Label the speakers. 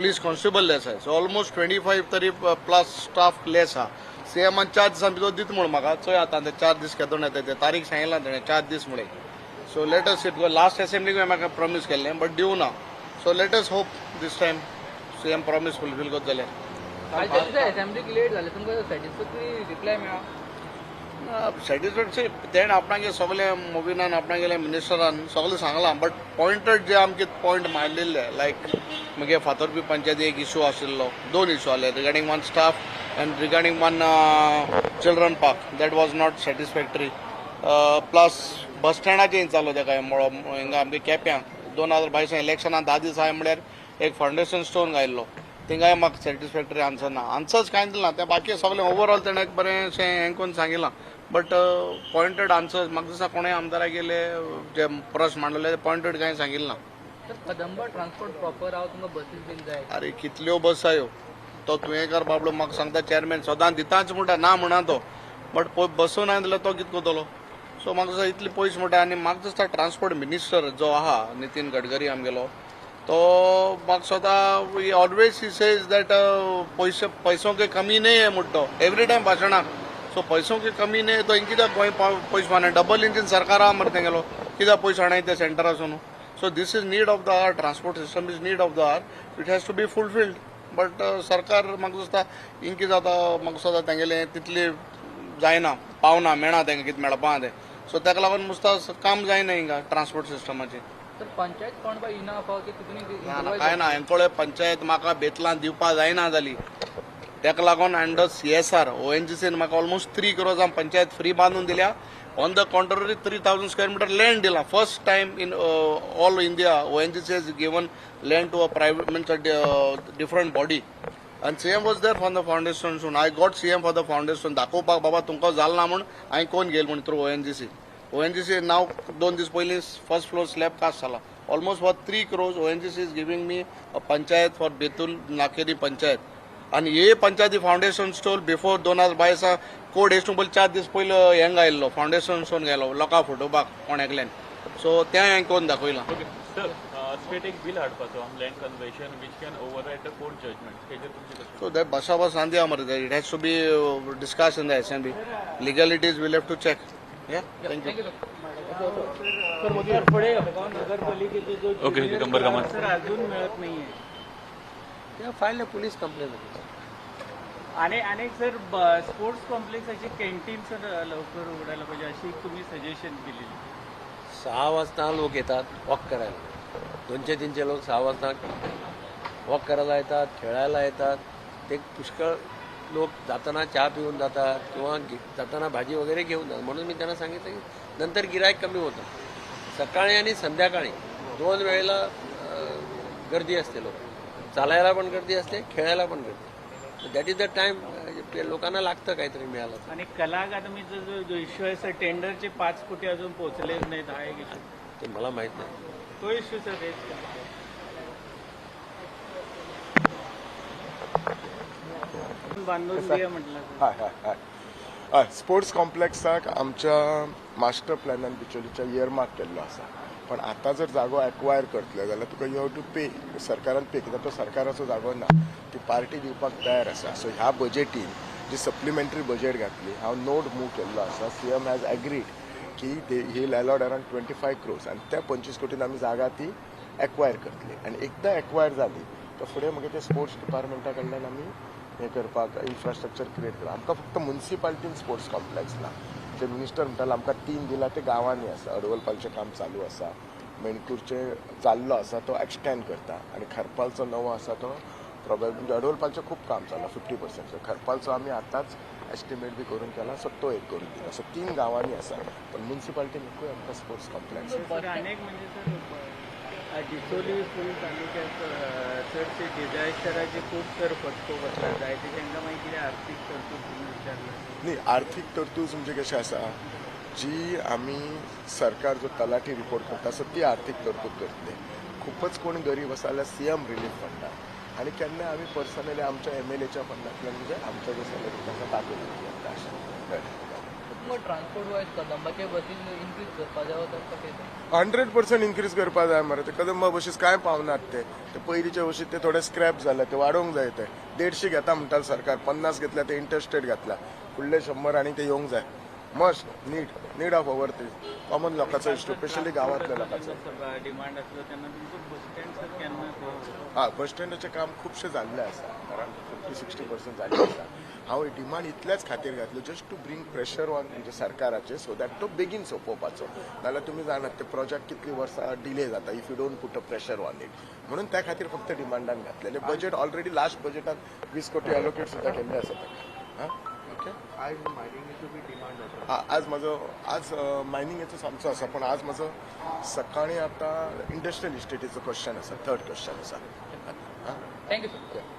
Speaker 1: Police constable less आहे so almost twenty five तरी plus staff less हा सीएमान चार दिसां भितर दिता म्हूण म्हाका चोय आतां ते चार दीस केदोन येता ते तारीख सांगिल्ला तेणें चार दीस म्हणे so let's it go last असेंब्लीक म्हाका प्रोमीस केल्लें बट दिवं ना so let's hope this time CM promise fulfil करतले जाल्यार
Speaker 2: असेंब्लीक लेट जालें तुमकां सॅटिस्फॅक्टरी रिप्लाय मेळ्ळा
Speaker 1: सॅटिस्फॅक्टरी तेणें आपणागे सगळे मुविनान आपणागेले मिनिस्टरान सगळे सांगलां बट पॉइंटेड जे आमचे पॉयंट मारलेले लायक मगे फातोरपी पंचायती एक इशू आशिल्लो दोन इशू आले regarding one staff and regarding one children park that was not satisfactory plus bus स्टँडाचे जालो तेका हिंगा आमगे केप्यां. दोन हजार बावीस इलेक्शनान धा दीस आहाय म्हळ्यार एक फावंडेशन स्टोन घायल्लो थिंगाय म्हाका सॅटिस्फॅक्टरी आन्सर ना. आन्सर्स कांय दिना ते बाकी सगळें ओवरऑल तेणें बरेंशें हें करून सांगिलां बट पॉयंटेड आन्सर्स म्हाका दिसता कोणें आमदाराक गेले जे प्रश्न मांडले ते पॉयंटेड कांय सांगिल्लें ना
Speaker 2: कदंबा ट्रान्सपोर्ट प्रॉपर हांव तुमकां बसीस बीन जाय.
Speaker 1: अरे कितल्यो बस आयो तो तुवेंकर बाबडो म्हाका सांगता चॅरमॅन सदां दिताच म्हणटा ना म्हणा तो. बट पळय बसून ना जाल्यार तो कितें करतलो सो म्हाका दिसता इतले पयस म्हणटा आनी म्हाका दिसता ट्रान्सपोर्ट मिनिस्टर जो आहा नितीन गडकरी आमगेलो तो म्हाका स्वता ऑलवेज ही सेज दॅट पयशे पैसों के कमी नाही आहे म्हणटा तो एवरी टायम भाशणाक सो पैसों की कमी नाही तो कित्याक गोंय पयस माने। डबल इंजीन सरकार आहा मरे तेंगेलो कित्याक पयस हाणाय ते सेंटरासून so this is need of the hour transport system is need of the hour it has to be fulfilled but सरकार म्हाका दिसता इंकी जाता म्हाका दिसता तेंगेलें तितली जायना पावना मेळना तेंका कितें मेळपा तें सो ताका लागून मुस्ता काम जायना हिंगा ट्रान्सपोर्ट सिस्टमाचें
Speaker 2: पंचायत कोण बाय इनाफ की तितून
Speaker 1: ना ना काय ना हेंकोळे पंचायत म्हाका बेतलां दिवपा जायना जाली तेका लागून under C S R O N G C म्हाका ऑलमोस्ट थ्री क्रोजां पंचायत फ्री बांदून दिल्या. On the contrary three thousand square metre land दिला. First time in all India O N G C has given land to a private means a different body आनी C M was there for the foundation soon I got C M for the foundation दाखोवपाक बाबा तुमकां जाल ना म्हूण हांवें कोण गेल म्हूण through O N G C O N G C नाव दोन दीस पयलीं फर्स्ट फ्लोर स्लॅब कास्ट जाला almost for three crores O N G C is giving me a panchayat for Betul Nakeri panchayat आनी हे पंचायती फावंडेशन स्टोल बिफोर दोन हजार बावीसा code पयलीं चार दीस पयलीं हें गायल्लो फावंडेशन स्टोन गायलो लोकां फोटोवपाक कोणाकल्यान सो तें हांवें करून दाखयलां
Speaker 3: बिल हाडपाचो land conversion which can override the court judgment
Speaker 1: so that बसाबस सांगया मरे it has to be discuss in the assembly legalities will have to check
Speaker 3: okay Digambar Kamat.
Speaker 2: Sir अजून मिळत नाहीये.
Speaker 4: त्या फायल्या पोलीस कंप्लेंट
Speaker 5: आणि अनेक सर स्पोर्ट्स कॉम्प्लेक्साची कॅन्टीन सर लवकर उघडायला पाहिजे अशी तुम्ही सजेशन केलेली.
Speaker 4: सहा वाजता लोक येतात वॉक करायला. दोनशे तीनशे लोक सहा वाजता वॉक करायला येतात खेळायला येतात. ते पुष्कळ लोक जाताना चहा पिऊन जातात किंवा जाताना भाजी वगैरे घेऊन जातात. म्हणून मी त्यांना सांगितलं की नंतर गिरायक कमी होतं. सकाळी आणि संध्याकाळी दोन वेळेला गर्दी असते लोक. चालायला पण गर्दी असते खेळायला पण गर्दी दॅट इज द टाइम लोकांना लागतं काहीतरी मिळालं.
Speaker 5: आणि कला अकादमीचा जो जो इश्यू आहे सर टेंडरचे पाच कोटी अजून पोहोचलेच नाहीत हा एक इश्यू
Speaker 4: ते मला माहीत नाही.
Speaker 5: तो इश्यू सर
Speaker 6: हय हय हय हय. स्पोर्ट्स कॉम्प्लेक्साक आमच्या मास्टर प्लॅनान बिचोलीच्या इयरमार्क केल्लो आसा पण आतां जर जागो एक्वायर करतले जाल्यार तुका यू हॅव टू पे सरकारान पे कित्याक तो सरकाराचो जागो ना ती पार्टी दिवपाक तयार आसा सो ह्या बजेटीन जी सप्लिमेंटरी बजेट घातली हांव नोट मूव केल्लो आसा सी एम हॅज एग्रीड की ते he allowed around twenty five crores आनी त्या पंचवीस कोटीन आमी जागा ती एक्वायर करतली. आनी एकदां एक्वायर जाली तर फुडें मागीर ते स्पोर्ट्स डिपार्टमेंटा कडल्यान आमी हें करपाक इन्फ्रास्ट्रक्चर क्रिएट करता आमकां फक्त मुन्सिपाल्टीन स्पोर्ट्स कॉम्प्लेक्स ना. जे मिनिस्टर म्हणटालो आमकां तीन दिला ते गांवांनी आसा. अडवलपालचें काम चालू आसा. मेणकूरचे जाल्लो आसा तो एक्सटेंड करता. आनी खरपालचो नवो आसा तो प्रॉब्लम म्हणजे अडवलपालचें खूप काम जालां फिफ्टी पर्सेंट खरपालचो आमी आतांच एस्टिमेट बी करून केला सो तो एक करून दिला. सो तीन गांवांनी आसा. पण मुन्सिपाल्टीन एकूय आमकां स्पोर्ट्स कॉम्प्लेक्स
Speaker 5: डिसोली फुल तालुक्यात अ, चडशे डिझास्टराचे खूप तर फटको बसला जाय ते तांकां मागीर कितें आर्थीक तरतूद तुम्ही विचारलं.
Speaker 6: न्ही आर्थीक तरतूद म्हणजे कशें आसा जी आमी सरकार जो तलाठी रिपोर्ट करता आसा ती आर्थीक तरतूद करतली खूपच कोण गरीब आसा जाल्यार सी एम रिलीफ फंडात आनी केन्ना आमी पर्सनली आमच्या एम एल एच्या फंडांतल्यान म्हणजे आमच्या जो सॅलरी आसा तातूंत
Speaker 2: ट्रान्सपोर्ट वायज कदंबाचे इन्क्रीज करपा जाय
Speaker 6: हंड्रेड पर्सेंट इन्क्रीज करपा जाय मरे. ते कदंबा बशीस कांय पावनात ते? ते पयलींचे बशीत ते थोडे स्क्रॅप जाले ते वाडोवंक जाय ते. देडशे घेता म्हणटाले सरकार. पन्नास घेतल्या ते इंटरस्टेट घातल्या फुडले शंबर आनी ते येवंक जाय. Must need need of our ते. कॉमन लोकांचो इश्यू स्पेशली गांवांतल्या लोकांचो.
Speaker 5: डिमांड आसलो तेन्ना तुमचो बस स्टँड सर केन्ना तो
Speaker 6: हा बस स्टँडाचें काम खुबशें जाल्लें आसा कारण फिफ्टी सिक्स्टी पर्संट जाल्लें आसा हांव डिमांड इतल्याच खातीर घातली just to bring pressure on म्हणजे सरकाराचे सो दॅट तो बेगीन सोंपोवपाचो. नाल्यार तुमी जाणात ते प्रोजेक्ट कितली वर्सां डिले जाता if you don't put a pressure on it म्हणून त्या खातीर फक्त डिमांडान घातलेले. बजेट ऑलरेडी लास्ट बजेटात वीस कोटी अलोकेट सुद्दां केल्ले आसा ताका हा ओके आ- आज म्हजो आज मायनिंगेचो सामचो आसा पण आज म्हजो सकाळी आतां इंडस्ट्रियल इस्टेटीचो क्वेश्चन आसा थर्ड क्वेश्चन आसा
Speaker 2: थँक्यू सर